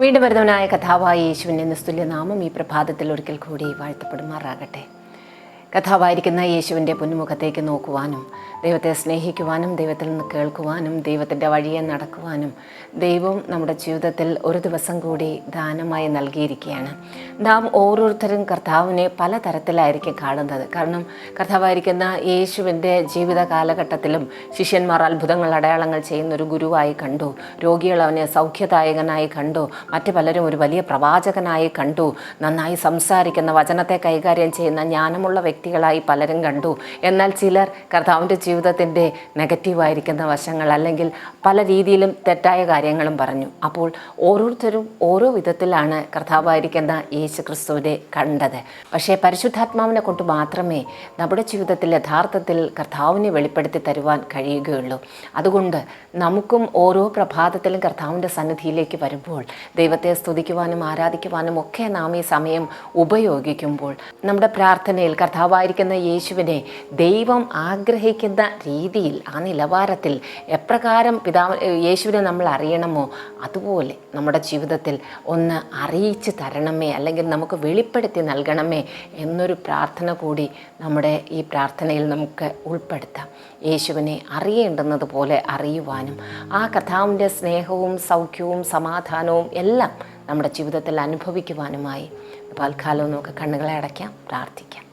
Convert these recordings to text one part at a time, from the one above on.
വീണ്ടും വരുന്നവനായ കഥാവായ യേശുവിന്റെ നിസ്തുല്യനാമം ഈ പ്രഭാതത്തിൽ ഒരിക്കൽ കൂടി വാഴ്ത്തപ്പെടുമാറാകട്ടെ. കഥാവായിരിക്കുന്ന യേശുവിന്റെ പൊന്നുമുഖത്തേക്ക് നോക്കുവാനും ദൈവത്തെ സ്നേഹിക്കുവാനും ദൈവത്തിൽ നിന്ന് കേൾക്കുവാനും ദൈവത്തിന്റെ വഴിയെ നടക്കുവാനും ദൈവം നമ്മുടെ ജീവിതത്തിൽ ഒരു ദിവസം കൂടി ദാനമായി നൽകിയിരിക്കുകയാണ്. നാം ഓരോരുത്തരും കർത്താവിനെ പല തരത്തിലായിരിക്കും കാണുന്നത്. കാരണം കർത്താവായിരിക്കുന്ന യേശുവിന്റെ ജീവിത കാലഘട്ടത്തിലും ശിഷ്യന്മാർ അത്ഭുതങ്ങൾ അടയാളങ്ങൾ ചെയ്യുന്ന ഒരു ഗുരുവായി കണ്ടു. രോഗികൾ അവനെ സൗഖ്യദായകനായി കണ്ടു. മറ്റ് പലരും ഒരു വലിയ പ്രവാചകനായി കണ്ടു. നന്നായി സംസാരിക്കുന്ന വചനത്തെ കൈകാര്യം ചെയ്യുന്ന ജ്ഞാനമുള്ള വ്യക്തികളായി പലരും കണ്ടു. എന്നാൽ ചിലർ കർത്താവിന്റെ ജീവിതത്തിന്റെ നെഗറ്റീവായിരിക്കുന്ന വശങ്ങൾ അല്ലെങ്കിൽ പല രീതിയിലും തെറ്റായ കാര്യങ്ങളും പറഞ്ഞു. അപ്പോൾ ഓരോരുത്തരും ഓരോ വിധത്തിലാണ് കർത്താവായിരിക്കുന്ന യേശു ക്രിസ്തുവിനെ കണ്ടത്. പക്ഷേ പരിശുദ്ധാത്മാവിനെ കൊണ്ട് മാത്രമേ നമ്മുടെ ജീവിതത്തിൽ യഥാർത്ഥത്തിൽ കർത്താവിനെ വെളിപ്പെടുത്തി തരുവാൻ കഴിയുകയുള്ളൂ. അതുകൊണ്ട് നമുക്കും ഓരോ പ്രഭാതത്തിലും കർത്താവിന്റെ സന്നിധിയിലേക്ക് വരുമ്പോൾ ദൈവത്തെ സ്തുതിക്കുവാനും ആരാധിക്കുവാനും ഒക്കെ നാം ഈ സമയം ഉപയോഗിക്കുമ്പോൾ നമ്മുടെ പ്രാർത്ഥനയിൽ കർത്താവായിരിക്കുന്ന യേശുവിനെ ദൈവം ആഗ്രഹിക്കുന്ന രീതിയിൽ ആ നിലവാരത്തിൽ എപ്രകാരം പിതാവ് യേശുവിനെ നമ്മൾ അറിയണമോ അതുപോലെ നമ്മുടെ ജീവിതത്തിൽ ഒന്ന് അറിയിച്ച് തരണമേ അല്ലെങ്കിൽ നമുക്ക് വെളിപ്പെടുത്തി നൽകണമേ എന്നൊരു പ്രാർത്ഥന കൂടി നമ്മുടെ ഈ പ്രാർത്ഥനയിൽ നമുക്ക് ഉൾപ്പെടുത്താം. യേശുവിനെ അറിയേണ്ടുന്നത് പോലെ അറിയുവാനും ആ കഥാവിന്റെ സ്നേഹവും സൗഖ്യവും സമാധാനവും എല്ലാം നമ്മുടെ ജീവിതത്തിൽ അനുഭവിക്കുവാനുമായി. തൽക്കാലം നമുക്ക് കണ്ണുകളെ അടയ്ക്കാം പ്രാർത്ഥിക്കാം.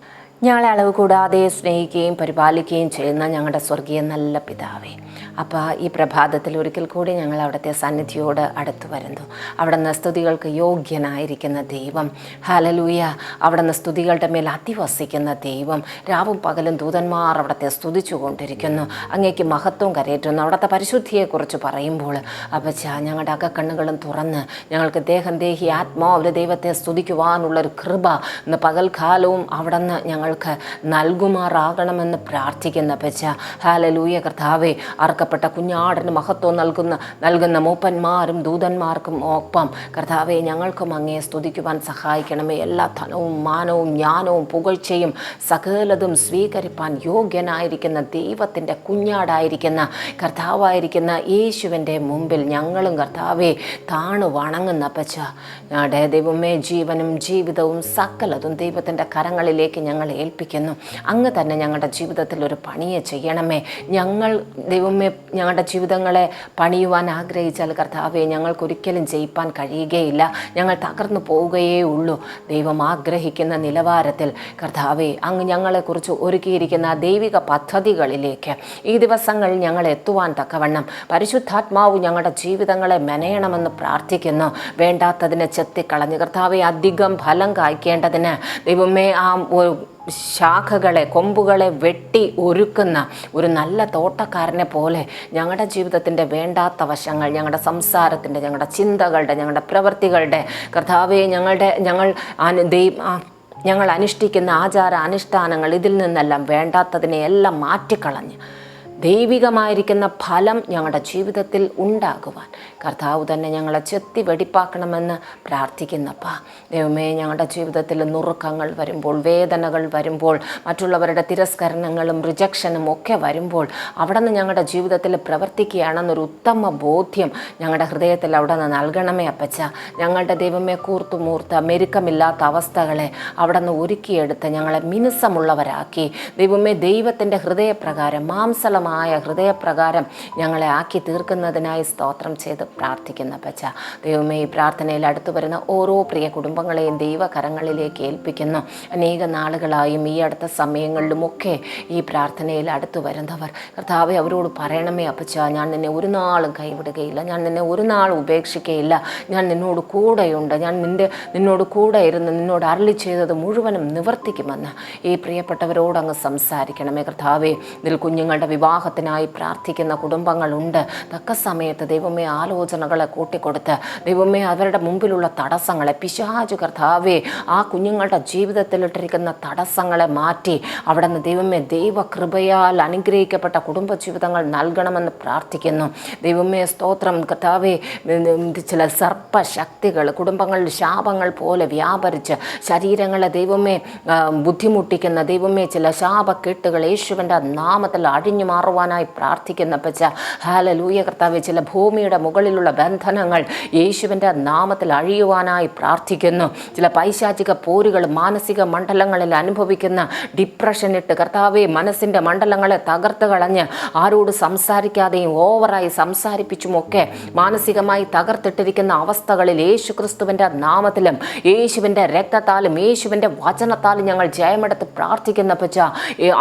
ഞങ്ങളെ അളവ് കൂടാതെ സ്നേഹിക്കുകയും പരിപാലിക്കുകയും ചെയ്യുന്ന ഞങ്ങളുടെ സ്വർഗീയ നല്ല പിതാവേ. അപ്പോൾ ഈ പ്രഭാതത്തിൽ ഒരിക്കൽ കൂടി ഞങ്ങൾ അവിടുത്തെ സന്നിധിയോട് അടുത്തു വരുന്നു. അവിടുന്ന് സ്തുതികൾക്ക് യോഗ്യനായിരിക്കുന്ന ദൈവം. ഹലലൂയ അവിടുന്ന് സ്തുതികളുടെ മേൽ അതിവസിക്കുന്ന ദൈവം. രാവും പകലും ദൂതന്മാർ അവിടുത്തെ സ്തുതിച്ചു കൊണ്ടിരിക്കുന്നു. അങ്ങേക്ക് മഹത്വം കരയേറ്റുന്നു. അവിടുത്തെ പരിശുദ്ധിയെക്കുറിച്ച് പറയുമ്പോൾ അപ്പച്ച ഞങ്ങളുടെ അകക്കണ്ണുകളും തുറന്ന് ഞങ്ങൾക്ക് ദേഹം ദേഹി ആത്മാവിലെ ദൈവത്തെ സ്തുതിക്കുവാനുള്ളൊരു കൃപ ഇന്ന് പകൽക്കാലവും അവിടുന്ന് ഞങ്ങൾക്ക് നൽകുമാറാകണമെന്ന് പ്രാർത്ഥിക്കുന്ന പച്ച ഹാലലൂയ കർത്താവെ അർക്കപ്പെട്ട കുഞ്ഞാടിന് മഹത്വം നൽകുന്ന നൽകുന്ന മൂപ്പന്മാരും ദൂതന്മാർക്കും ഒപ്പം. കർത്താവെ ഞങ്ങൾക്കും അങ്ങേ സ്തുതിക്കുവാൻ സഹായിക്കണമേ. എല്ലാ ധനവും മാനവും ജ്ഞാനവും പുകഴ്ചയും സകലതും സ്വീകരിപ്പാൻ യോഗ്യനായിരിക്കുന്ന ദൈവത്തിന്റെ കുഞ്ഞാടായിരിക്കുന്ന കർത്താവായിരിക്കുന്ന യേശുവിന്റെ മുമ്പിൽ ഞങ്ങളും കർത്താവെ താണു വണങ്ങുന്ന പച്ച ദൈവമേ ജീവനും ജീവിതവും സകലതും ദൈവത്തിന്റെ കരങ്ങളിലേക്ക് ഞങ്ങൾ ഏൽപ്പിക്കുന്നു. അങ്ങ് തന്നെ ഞങ്ങളുടെ ജീവിതത്തിൽ ഒരു പണിയെ ചെയ്യണമേ. ഞങ്ങൾ ദൈവമേ ഞങ്ങളുടെ ജീവിതങ്ങളെ പണിയുവാൻ ആഗ്രഹിച്ചാൽ കർത്താവെ ഞങ്ങൾക്കൊരിക്കലും ജയിപ്പാൻ കഴിയുകയില്ല. ഞങ്ങൾ തകർന്നു പോവുകയേ ഉള്ളൂ. ദൈവം ആഗ്രഹിക്കുന്ന നിലവാരത്തിൽ കർത്താവെ അങ്ങ് ഞങ്ങളെക്കുറിച്ച് ഒരുക്കിയിരിക്കുന്ന ദൈവിക പദ്ധതികളിലേക്ക് ഈ ദിവസങ്ങൾ ഞങ്ങൾ എത്തുവാൻ തക്കവണ്ണം പരിശുദ്ധാത്മാവ് ഞങ്ങളുടെ ജീവിതങ്ങളെ മെനയണമെന്ന് പ്രാർത്ഥിക്കുന്നു. വേണ്ടാത്തതിനെ ചെത്തിക്കളഞ്ഞ് കർത്താവെ അധികം ഫലം കായ്ക്കേണ്ടതിന് ദൈവമേ ആ ശാഖകളെ കൊമ്പുകളെ വെട്ടി ഒരുക്കുന്ന ഒരു നല്ല തോട്ടക്കാരനെ പോലെ ഞങ്ങളുടെ ജീവിതത്തിന്റെ വേണ്ടാത്ത വശങ്ങൾ ഞങ്ങളുടെ സംസാരത്തിന്റെ ഞങ്ങളുടെ ചിന്തകളുടെ ഞങ്ങളുടെ പ്രവൃത്തികളുടെ കർത്താവെ ഞങ്ങളുടെ ഞങ്ങൾ ഞങ്ങൾ അനുഷ്ഠിക്കുന്ന ആചാര അനുഷ്ഠാനങ്ങൾ ഇതിൽ നിന്നെല്ലാം വേണ്ടാത്തതിനെ എല്ലാം മാറ്റിക്കളഞ്ഞ് ദൈവികമായിരിക്കുന്ന ഫലം ഞങ്ങളുടെ ജീവിതത്തിൽ ഉണ്ടാകുവാൻ. കർത്താവ് തന്നെ ഞങ്ങളെ ചെത്തി വെടിപ്പാക്കണമെന്ന് പ്രാർത്ഥിക്കുന്നപ്പാ. ദൈവമേ ഞങ്ങളുടെ ജീവിതത്തിൽ നുറുക്കങ്ങൾ വരുമ്പോൾ വേദനകൾ വരുമ്പോൾ മറ്റുള്ളവരുടെ തിരസ്കരണങ്ങളും റിജക്ഷനും ഒക്കെ വരുമ്പോൾ അവിടെ നിന്ന് ഞങ്ങളുടെ ജീവിതത്തിൽ പ്രവർത്തിക്കുകയാണെന്നൊരു ഉത്തമ ബോധ്യം ഞങ്ങളുടെ ഹൃദയത്തിൽ അവിടെ നിന്ന് നൽകണമേ അപ്പച്ച. ഞങ്ങളുടെ ദൈവമേ കൂർത്തു മൂർത്ത മെരുക്കമില്ലാത്ത അവസ്ഥകളെ അവിടെ നിന്ന് ഒരുക്കിയെടുത്ത് ഞങ്ങളെ മിനുസമുള്ളവരാക്കി. ദൈവമേ ദൈവത്തിന്റെ ഹൃദയപ്രകാരം മാംസലമായ ഹൃദയപ്രകാരം ഞങ്ങളെ ആക്കി തീർക്കുന്നതിനായി സ്തോത്രം ചെയ്ത് പ്രാർത്ഥിക്കുന്ന പച്ച ദൈവമേ ഈ പ്രാർത്ഥനയിൽ അടുത്തു വരുന്ന ഓരോ പ്രിയ കുടുംബങ്ങളെയും ദൈവകരങ്ങളിലേക്ക് ഏൽപ്പിക്കുന്നു. അനേക നാളുകളായും ഈ അടുത്ത സമയങ്ങളിലുമൊക്കെ ഈ പ്രാർത്ഥനയിൽ അടുത്തു വരുന്നവർ. കർത്താവെ അവരോട് പറയണമേ അപ്പച്ച ഞാൻ നിന്നെ ഒരു നാളും കൈവിടുകയില്ല. ഞാൻ നിന്നെ ഒരു നാളും ഉപേക്ഷിക്കുകയില്ല ഞാൻ നിന്നോട് കൂടെയുണ്ട്. ഞാൻ നിന്റെ നിന്നോട് കൂടെ ഇരുന്ന് നിന്നോട് അരളി ചെയ്തത് മുഴുവനും നിവർത്തിക്കുമെന്ന് ഈ പ്രിയപ്പെട്ടവരോടങ്ങ് സംസാരിക്കണമേ കർത്താവെ. ഇതിൽ കുഞ്ഞുങ്ങളുടെ വിവാഹത്തിനായി പ്രാർത്ഥിക്കുന്ന കുടുംബങ്ങളുണ്ട്. തക്ക സമയത്ത് ദൈവമേ ആലോചനകളെ കൂട്ടിക്കൊടുത്ത് ദൈവമേ അവരുടെ മുമ്പിലുള്ള തടസ്സങ്ങളെ പിശാചു കർത്താവേ ആ കുഞ്ഞുങ്ങളുടെ ജീവിതത്തിലിട്ടിരിക്കുന്ന തടസ്സങ്ങളെ മാറ്റി അവിടെ നിന്ന് ദൈവമേ ദൈവകൃപയാൽ അനുഗ്രഹിക്കപ്പെട്ട കുടുംബജീവിതങ്ങൾ നൽകണമെന്ന് പ്രാർത്ഥിക്കുന്നു. ദൈവമേ സ്തോത്രം കർത്താവേ ചില സർപ്പശക്തികൾ കുടുംബങ്ങളിൽ ശാപങ്ങൾ പോലെ വ്യാപരിച്ച് ശരീരങ്ങളെ ദൈവമേ ബുദ്ധിമുട്ടിക്കുന്ന ദൈവമേ ചില ശാപക്കെട്ടുകൾ യേശുവിന്റെ നാമത്തിൽ അഴിഞ്ഞു മാറും മാറുവാനായി പ്രാർത്ഥിക്കുന്ന പച്ച ഹാലലൂയ കർത്താവ് ചില ഭൂമിയുടെ മുകളിലുള്ള ബന്ധനങ്ങൾ യേശുവിന്റെ നാമത്തിൽ അഴിയുവാനായി പ്രാർത്ഥിക്കുന്നു. ചില പൈശാചിക പോരുകൾ മാനസിക മണ്ഡലങ്ങളിൽ അനുഭവിക്കുന്ന ഡിപ്രഷൻ ഇട്ട് കർത്താവെ മനസ്സിന്റെ മണ്ഡലങ്ങളെ തകർത്ത് കളഞ്ഞ് ആരോട് സംസാരിക്കാതെയും ഓവറായി സംസാരിപ്പിച്ചുമൊക്കെ മാനസികമായി തകർത്തിട്ടിരിക്കുന്ന അവസ്ഥകളിൽ യേശു ക്രിസ്തുവിന്റെ നാമത്തിലും യേശുവിന്റെ രക്തത്താലും യേശുവിന്റെ വചനത്താലും ഞങ്ങൾ ജയമെടുത്ത് പ്രാർത്ഥിക്കുന്ന പച്ച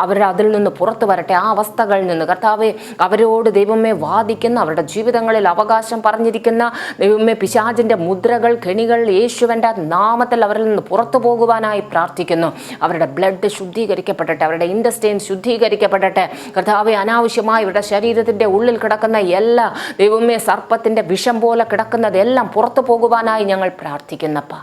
അവർ അതിൽ നിന്ന് പുറത്തു വരട്ടെ. ആ അവസ്ഥകളിൽ നിന്ന്. കർത്താവെ അവരോട് ദൈവമേ വാദിക്കുന്ന അവരുടെ ജീവിതങ്ങളിൽ അവകാശം പറഞ്ഞിരിക്കുന്ന ദൈവമേ പിശാചിന്റെ മുദ്രകൾ കെണികൾ യേശുവന്റെ നാമത്തിൽ അവരിൽ നിന്ന് പുറത്തു പോകുവാനായി പ്രാർത്ഥിക്കുന്നു. അവരുടെ ബ്ലഡ് ശുദ്ധീകരിക്കപ്പെടട്ടെ അവരുടെ ഇൻഡസ്റ്റൈൻ ശുദ്ധീകരിക്കപ്പെടട്ടെ. കർത്താവെ അനാവശ്യമായി ഇവരുടെ ശരീരത്തിന്റെ ഉള്ളിൽ കിടക്കുന്ന എല്ലാ ദൈവമേ സർപ്പത്തിന്റെ വിഷം പോലെ കിടക്കുന്നതെല്ലാം പുറത്തു പോകുവാനായി ഞങ്ങൾ പ്രാർത്ഥിക്കുന്നപ്പ.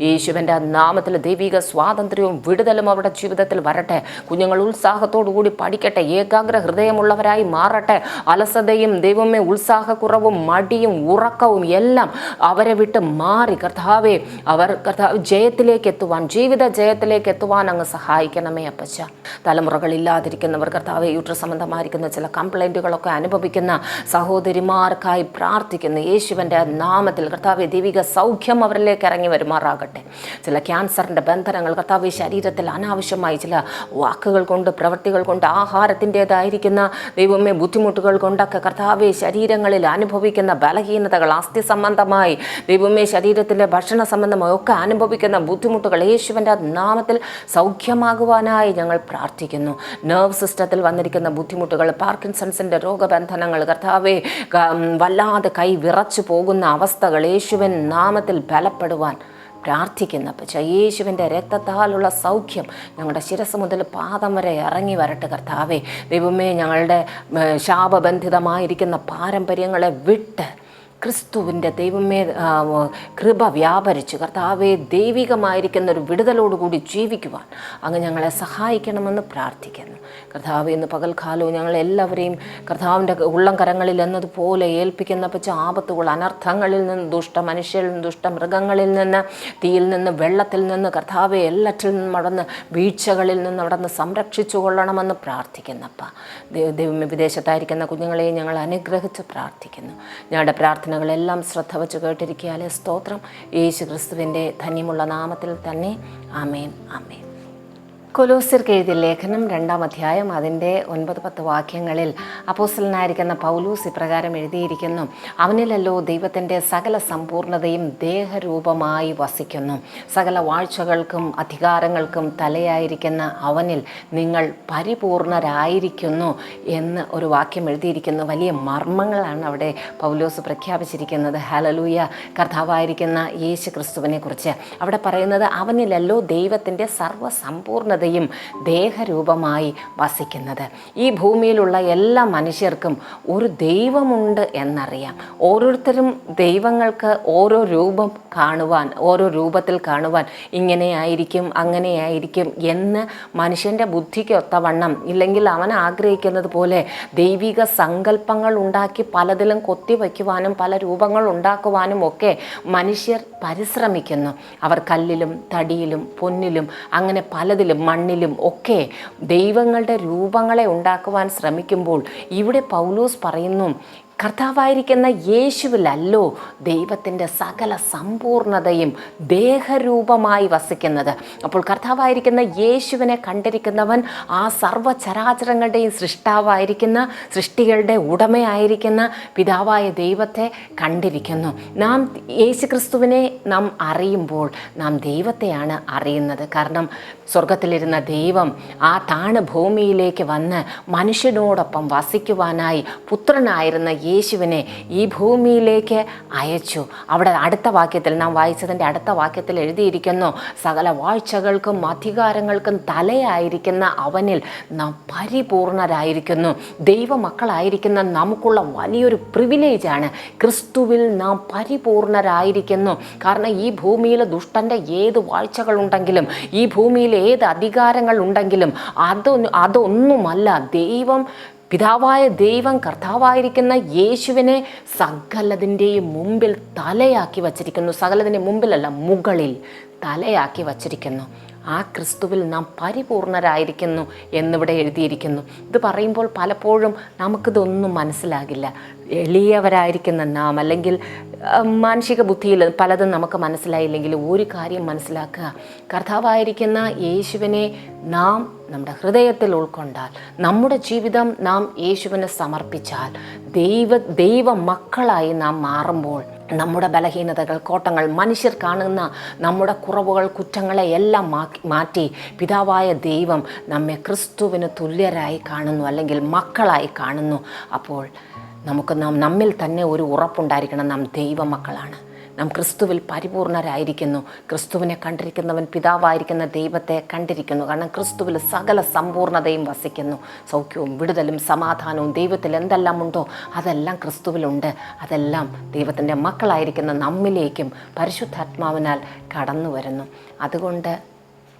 യേശുവിന്റെ നാമത്തിൽ ദൈവിക സ്വാതന്ത്ര്യവും വിടുതലും അവരുടെ ജീവിതത്തിൽ വരട്ടെ. കുഞ്ഞുങ്ങൾ ഉത്സാഹത്തോടു കൂടി പഠിക്കട്ടെ. ഏകാഗ്ര ഹൃദയമുള്ളവരായി മാറട്ടെ. അലസതയും ദൈവമേ ഉത്സാഹക്കുറവും മടിയും ഉറക്കവും എല്ലാം അവരെ വിട്ട് മാറി. കർത്താവെ അവർ കർത്താവ് ജയത്തിലേക്ക് എത്തുവാൻ ജീവിത ജയത്തിലേക്ക് എത്തുവാൻ അങ്ങ് സഹായിക്കണമേ അപ്പച്ച. തലമുറകളില്ലാതിരിക്കുന്നവർ കർത്താവെ യൂട്രസ് സംബന്ധമായിരിക്കുന്ന ചില കംപ്ലൈന്റുകളൊക്കെ അനുഭവിക്കുന്ന സഹോദരിമാർക്കായി പ്രാർത്ഥിക്കുന്നു. യേശുവിന്റെ നാമത്തിൽ കർത്താവെ ദൈവിക സൗഖ്യം അവരിലേക്ക് ഇറങ്ങി വരുമാറാകട്ടെ ചില ക്യാൻസറിന്റെ ബന്ധനങ്ങൾ കർത്താവ് ശരീരത്തിൽ അനാവശ്യമായി ചില വാക്കുകൾ കൊണ്ട് പ്രവൃത്തികൾ കൊണ്ട് ആഹാരത്തിന്റെതായിരിക്കുന്ന ദൈവമേ ബുദ്ധിമുട്ടുകൾ കൊണ്ടൊക്കെ കർത്താവെ ശരീരങ്ങളിൽ അനുഭവിക്കുന്ന ബലഹീനതകൾ അസ്ഥി സംബന്ധമായി ദൈവമേ ശരീരത്തിന്റെ ഭക്ഷണ സംബന്ധമായി ഒക്കെ അനുഭവിക്കുന്ന ബുദ്ധിമുട്ടുകൾ യേശുവിന്റെ നാമത്തിൽ സൗഖ്യമാകുവാനായി ഞങ്ങൾ പ്രാർത്ഥിക്കുന്നു. നെർവ് സിസ്റ്റത്തിൽ വന്നിരിക്കുന്ന ബുദ്ധിമുട്ടുകൾ പാർക്കിൻസൺസിന്റെ രോഗബന്ധനങ്ങൾ കർത്താവെ വല്ലാതെ കൈ വിറച്ചു പോകുന്ന അവസ്ഥകൾ യേശുവൻ നാമത്തിൽ ബലപ്പെടുവാൻ പ്രാർത്ഥിക്കുന്ന. പച്ച യേശുവിന്റെ രക്തത്താലുള്ള സൗഖ്യം ഞങ്ങളുടെ ശിരസ് മുതൽ പാദം വരെ ഇറങ്ങി വരട്ടെ കർത്താവേ. ദൈവമേ ഞങ്ങളുടെ ശാപബന്ധിതമായിരിക്കുന്ന പാരമ്പര്യങ്ങളെ വിട്ട് ക്രിസ്തുവിന്റെ ദൈവമേ കൃപ വ്യാപരിച്ച് കർത്താവെ ദൈവികമായിരിക്കുന്ന ഒരു വിടുതലോടുകൂടി ജീവിക്കുവാൻ അങ്ങ് ഞങ്ങളെ സഹായിക്കണമെന്ന് പ്രാർത്ഥിക്കുന്നു. കർത്താവ് ഇന്ന് പകൽക്കാലവും ഞങ്ങൾ എല്ലാവരെയും കർത്താവിന്റെ ഉള്ളം കരങ്ങളിൽ എന്നതുപോലെ ഏൽപ്പിക്കുന്ന പച്ച ആപത്തുകൾ അനർത്ഥങ്ങളിൽ നിന്ന് ദുഷ്ട മനുഷ്യരിൽ നിന്ന് ദുഷ്ട മൃഗങ്ങളിൽ നിന്ന് തീയിൽ നിന്ന് വെള്ളത്തിൽ നിന്ന് കർത്താവെ എല്ലാറ്റിൽ നിന്നും അവിടുന്ന് വീഴ്ചകളിൽ നിന്ന് അവിടുന്ന് സംരക്ഷിച്ചു കൊള്ളണമെന്ന് പ്രാർത്ഥിക്കുന്നപ്പ. ദൈവം വിദേശത്തായിരിക്കുന്ന കുഞ്ഞുങ്ങളെയും ഞങ്ങൾ അനുഗ്രഹിച്ച് പ്രാർത്ഥിക്കുന്നു. ഞങ്ങളുടെ പ്രാർത്ഥനകളെല്ലാം ശ്രദ്ധ വച്ച് കേട്ടിരിക്കുകയാലേ സ്തോത്രം. യേശു ക്രിസ്തുവിന്റെ ധന്യമുള്ള നാമത്തിൽ തന്നെ. അമേൻ ആമേൻ. കൊലോസ്യർക്ക് എഴുതിയ ലേഖനം രണ്ടാം അധ്യായം അതിന്റെ ഒൻപത് പത്ത് വാക്യങ്ങളിൽ അപ്പോസ്റ്റലനായിരിക്കുന്ന പൗലൂസ് ഇപ്രകാരം എഴുതിയിരിക്കുന്നു. അവനിലല്ലോ ദൈവത്തിന്റെ സകല സമ്പൂർണതയും ദേഹരൂപമായി വസിക്കുന്നു. സകല വാഴ്ചകൾക്കും അധികാരങ്ങൾക്കും തലയായിരിക്കുന്ന അവനിൽ നിങ്ങൾ പരിപൂർണരായിരിക്കുന്നു എന്ന് ഒരു വാക്യം എഴുതിയിരിക്കുന്നു. വലിയ മർമ്മങ്ങളാണ് അവിടെ പൗലോസ് പ്രഖ്യാപിച്ചിരിക്കുന്നത്. ഹലലൂയ കർത്താവായിരിക്കുന്ന യേശു ക്രിസ്തുവിനെ കുറിച്ച് അവിടെ പറയുന്നത് അവനിലല്ലോ ദൈവത്തിന്റെ സർവസമ്പൂർണതയും ദേഹരൂപമായി വസിക്കുന്നത്. ഈ ഭൂമിയിലുള്ള എല്ലാ മനുഷ്യർക്കും ഒരു ദൈവമുണ്ട് എന്നറിയാം. ഓരോരുത്തരും ദൈവങ്ങൾക്ക് ഓരോ രൂപം കാണുവാൻ ഓരോ രൂപത്തിൽ കാണുവാൻ ഇങ്ങനെയായിരിക്കും അങ്ങനെയായിരിക്കും എന്ന് മനുഷ്യന്റെ ബുദ്ധിക്ക് ഒത്തവണ്ണം ഇല്ലെങ്കിൽ അവൻ ആഗ്രഹിക്കുന്നത് പോലെ ദൈവിക സങ്കല്പങ്ങൾ ഉണ്ടാക്കി പലതിലും കൊത്തിവയ്ക്കുവാനും പല രൂപങ്ങൾ ഉണ്ടാക്കുവാനും ഒക്കെ മനുഷ്യർ പരിശ്രമിക്കുന്നു. അവർ കല്ലിലും തടിയിലും പൊന്നിലും അങ്ങനെ പലതിലും മണ്ണിലും ഒക്കെ ദൈവങ്ങളുടെ രൂപങ്ങളെ ഉണ്ടാക്കുവാൻ ശ്രമിക്കുമ്പോൾ ഇവിടെ പൗലൂസ് പറയുന്നു കർത്താവായിരിക്കുന്ന യേശുവിലല്ലോ ദൈവത്തിന്റെ സകല സമ്പൂർണതയും ദേഹരൂപമായി വസിക്കുന്നത്. അപ്പോൾ കർത്താവായിരിക്കുന്ന യേശുവിനെ കണ്ടിരിക്കുന്നവൻ ആ സർവചരാചരങ്ങളുടെയും സൃഷ്ടാവായിരിക്കുന്ന സൃഷ്ടികളുടെ ഉടമയായിരിക്കുന്ന പിതാവായ ദൈവത്തെ കണ്ടിരിക്കുന്നു. നാം യേശു ക്രിസ്തുവിനെ നാം അറിയുമ്പോൾ നാം ദൈവത്തെയാണ് അറിയുന്നത്. കാരണം സ്വർഗത്തിലിരുന്ന ദൈവം ആ താണ ഭൂമിയിലേക്ക് വന്ന് മനുഷ്യനോടൊപ്പം വസിക്കുവാനായി പുത്രനായിരുന്ന യേശുവിനെ ഈ ഭൂമിയിലേക്ക് അയച്ചു. അവിടെ അടുത്ത വാക്യത്തിൽ നാം വായിച്ചതിന്റെ അടുത്ത വാക്യത്തിൽ എഴുതിയിരിക്കുന്നു സകല വാഴ്ചകൾക്കും അധികാരങ്ങൾക്കും തലയായിരിക്കുന്ന അവനിൽ നാം പരിപൂർണരായിരിക്കുന്നു. ദൈവമക്കളായിരിക്കുന്ന നമുക്കുള്ള വലിയൊരു പ്രിവിലേജാണ് ക്രിസ്തുവിൽ നാം പരിപൂർണരായിരിക്കുന്നു. കാരണം ഈ ഭൂമിയിൽ ദുഷ്ടന്റെ ഏത് വാഴ്ചകളുണ്ടെങ്കിലും ഈ ഭൂമിയിൽ ഏത് അധികാരങ്ങൾ ഉണ്ടെങ്കിലും അതൊന്നും അതൊന്നുമല്ല. ദൈവം പിതാവായ ദൈവം കർത്താവായിരിക്കുന്ന യേശുവിനെ സകലതിന്റെയും മുമ്പിൽ തലയാക്കി വച്ചിരിക്കുന്നു. സകലതിന്റെ മുമ്പിലല്ല മുകളിൽ തലയാക്കി വച്ചിരിക്കുന്നു. ആ ക്രിസ്തുവിൽ നാം പരിപൂർണരായിരിക്കുന്നു എന്നിവിടെ എഴുതിയിരിക്കുന്നു. ഇത് പറയുമ്പോൾ പലപ്പോഴും നമുക്കിതൊന്നും മനസ്സിലാകില്ല. എളിയവരായിരിക്കുന്ന നാം അല്ലെങ്കിൽ മാനസിക ബുദ്ധിയിൽ പലതും നമുക്ക് മനസ്സിലായില്ലെങ്കിൽ ഒരു കാര്യം മനസ്സിലാക്കുക. കർത്താവായിരിക്കുന്ന യേശുവിനെ നാം നമ്മുടെ ഹൃദയത്തിൽ ഉൾക്കൊണ്ടാൽ നമ്മുടെ ജീവിതം നാം യേശുവിനെ സമർപ്പിച്ചാൽ ദൈവ ദൈവ മക്കളായി നാം മാറുമ്പോൾ നമ്മുടെ ബലഹീനതകൾ കോട്ടങ്ങൾ മനുഷ്യർ കാണുന്ന നമ്മുടെ കുറവുകൾ കുറ്റങ്ങളെ എല്ലാം മാറ്റി പിതാവായ ദൈവം നമ്മെ ക്രിസ്തുവിന് തുല്യരായി കാണുന്നു അല്ലെങ്കിൽ മക്കളായി കാണുന്നു. അപ്പോൾ നമുക്ക് നാം നമ്മിൽ തന്നെ ഒരു ഉറപ്പുണ്ടായിരിക്കണം. നാം ദൈവമക്കളാണ്. നാം ക്രിസ്തുവിൽ പരിപൂർണരായിരിക്കുന്നു. ക്രിസ്തുവിനെ കണ്ടിരിക്കുന്നവൻ പിതാവായിരിക്കുന്ന ദൈവത്തെ കണ്ടിരിക്കുന്നു. കാരണം ക്രിസ്തുവിൽ സകല സമ്പൂർണതയും വസിക്കുന്നു. സൗഖ്യവും വിടുതലും സമാധാനവും ദൈവത്തിൽ എന്തെല്ലാം ഉണ്ടോ അതെല്ലാം ക്രിസ്തുവിലുണ്ട്. അതെല്ലാം ദൈവത്തിന്റെ മക്കളായിരിക്കുന്ന നമ്മിലേക്കും പരിശുദ്ധാത്മാവിനാൽ കടന്നു വരുന്നു. അതുകൊണ്ട്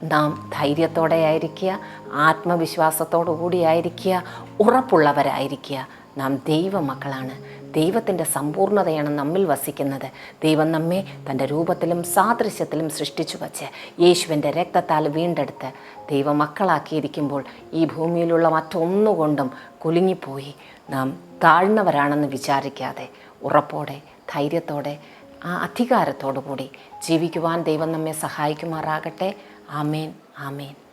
നാം ധൈര്യത്തോടെ ആയിരിക്കുക ആത്മവിശ്വാസത്തോടു കൂടിയായിരിക്കുക ഉറപ്പുള്ളവരായിരിക്കുക. നാം ദൈവമക്കളാണ്. ദൈവത്തിന്റെ സമ്പൂർണതയാണ് നമ്മിൽ വസിക്കുന്നത്. ദൈവം നമ്മെ തന്റെ രൂപത്തിലും സാദൃശ്യത്തിലും സൃഷ്ടിച്ചു വച്ച് യേശുവിന്റെ രക്തത്താൽ വീണ്ടെടുത്ത് ദൈവമക്കളാക്കിയിരിക്കുമ്പോൾ ഈ ഭൂമിയിലുള്ള മറ്റൊന്നുകൊണ്ടും കുലുങ്ങിപ്പോയി. നാം താഴ്ന്നവരാണെന്ന് വിചാരിക്കാതെ ഉറപ്പോടെ ധൈര്യത്തോടെ ആ അധികാരത്തോടു കൂടി ജീവിക്കുവാൻ ദൈവം നമ്മെ സഹായിക്കുമാറാകട്ടെ. ആമേൻ ആമേൻ.